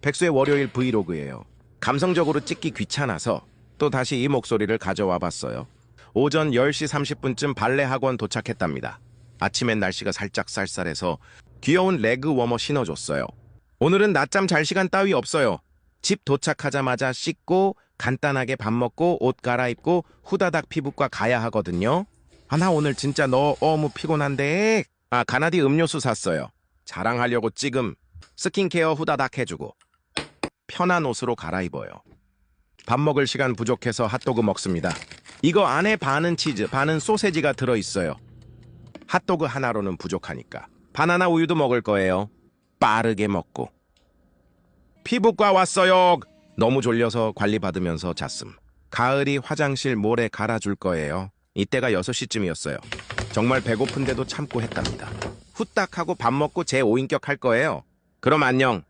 백수의 월요일 브이로그예요. 감성적으로 찍기 귀찮아서 또 다시 이 목소리를 가져와 봤어요. 오전 10시 30분쯤 발레 학원 도착했답니다. 아침엔 날씨가 살짝 쌀쌀해서 귀여운 레그 워머 신어줬어요. 오늘은 낮잠 잘 시간 따위 없어요. 집 도착하자마자 씻고 간단하게 밥 먹고 옷 갈아입고 후다닥 피부과 가야 하거든요. 아, 나 오늘 진짜 너무 피곤한데. 아, 가나디 음료수 샀어요. 자랑하려고 지금 스킨케어 후다닥 해주고 편한 옷으로 갈아입어요. 밥 먹을 시간 부족해서 핫도그 먹습니다. 이거 안에 반은 치즈, 반은 소세지가 들어있어요. 핫도그 하나로는 부족하니까 바나나 우유도 먹을 거예요. 빠르게 먹고. 피부과 왔어요. 너무 졸려서 관리 받으면서 잤음. 가을이 화장실 모래 갈아줄 거예요. 이때가 6시쯤이었어요. 정말 배고픈데도 참고 했답니다. 후딱 하고 밥 먹고 제 5인격 할 거예요. 그럼 안녕.